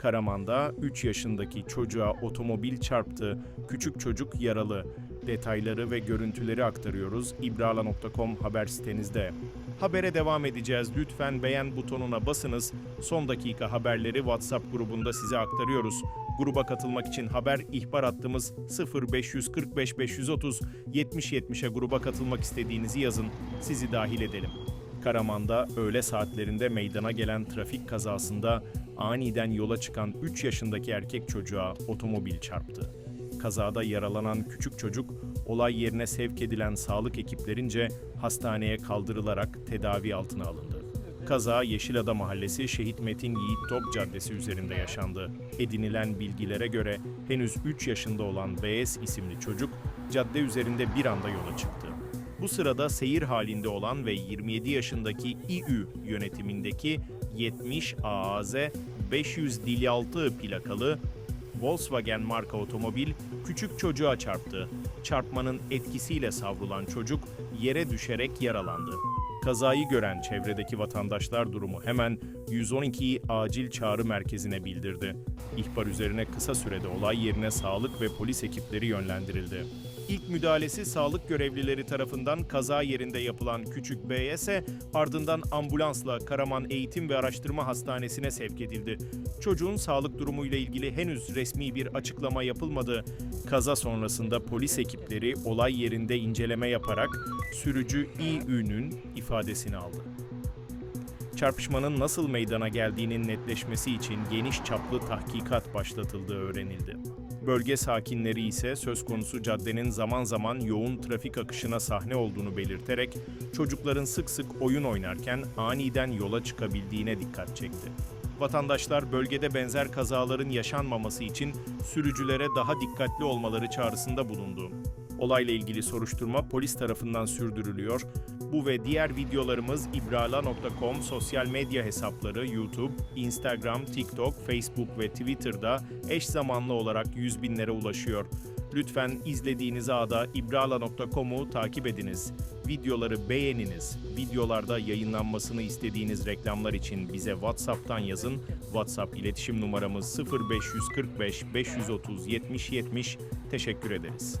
Karaman'da 3 yaşındaki çocuğa otomobil çarptı. Küçük çocuk yaralı. Detayları ve görüntüleri aktarıyoruz ibrala.com haber sitenizde. Habere devam edeceğiz. Lütfen beğen butonuna basınız. Son dakika haberleri WhatsApp grubunda size aktarıyoruz. Gruba katılmak için haber ihbar hattımız 0545 530 70 70'e gruba katılmak istediğinizi yazın. Sizi dahil edelim. Karaman'da öğle saatlerinde meydana gelen trafik kazasında aniden yola çıkan 3 yaşındaki erkek çocuğa otomobil çarptı. Kazada yaralanan küçük çocuk olay yerine sevk edilen sağlık ekiplerince hastaneye kaldırılarak tedavi altına alındı. Kaza Yeşilada Mahallesi Şehit Metin Yiğit Top Caddesi üzerinde yaşandı. Edinilen bilgilere göre henüz 3 yaşında olan BS isimli çocuk cadde üzerinde bir anda yola çıktı. Bu sırada seyir halinde olan ve 27 yaşındaki İÜ yönetimindeki 70 AAZ 500 Dilyaltı plakalı Volkswagen marka otomobil küçük çocuğa çarptı. Çarpmanın etkisiyle savrulan çocuk yere düşerek yaralandı. Kazayı gören çevredeki vatandaşlar durumu hemen 112'yi acil çağrı merkezine bildirdi. İhbar üzerine kısa sürede olay yerine sağlık ve polis ekipleri yönlendirildi. İlk müdahalesi sağlık görevlileri tarafından kaza yerinde yapılan küçük BS ardından ambulansla Karaman Eğitim ve Araştırma Hastanesi'ne sevk edildi. Çocuğun sağlık durumuyla ilgili henüz resmi bir açıklama yapılmadı. Kaza sonrasında polis ekipleri olay yerinde inceleme yaparak sürücü İÜ'nün ifadesini aldı. Çarpışmanın nasıl meydana geldiğinin netleşmesi için geniş çaplı tahkikat başlatıldığı öğrenildi. Bölge sakinleri ise söz konusu caddenin zaman zaman yoğun trafik akışına sahne olduğunu belirterek çocukların sık sık oyun oynarken aniden yola çıkabildiğine dikkat çekti. Vatandaşlar bölgede benzer kazaların yaşanmaması için sürücülere daha dikkatli olmaları çağrısında bulundu. Olayla ilgili soruşturma polis tarafından sürdürülüyor. Bu ve diğer videolarımız ibrala.com sosyal medya hesapları YouTube, Instagram, TikTok, Facebook ve Twitter'da eş zamanlı olarak yüz binlere ulaşıyor. Lütfen izlediğiniz ağda ibrala.com'u takip ediniz. Videoları beğeniniz. Videolarda yayınlanmasını istediğiniz reklamlar için bize WhatsApp'tan yazın. WhatsApp iletişim numaramız 0545 530 70 70. Teşekkür ederiz.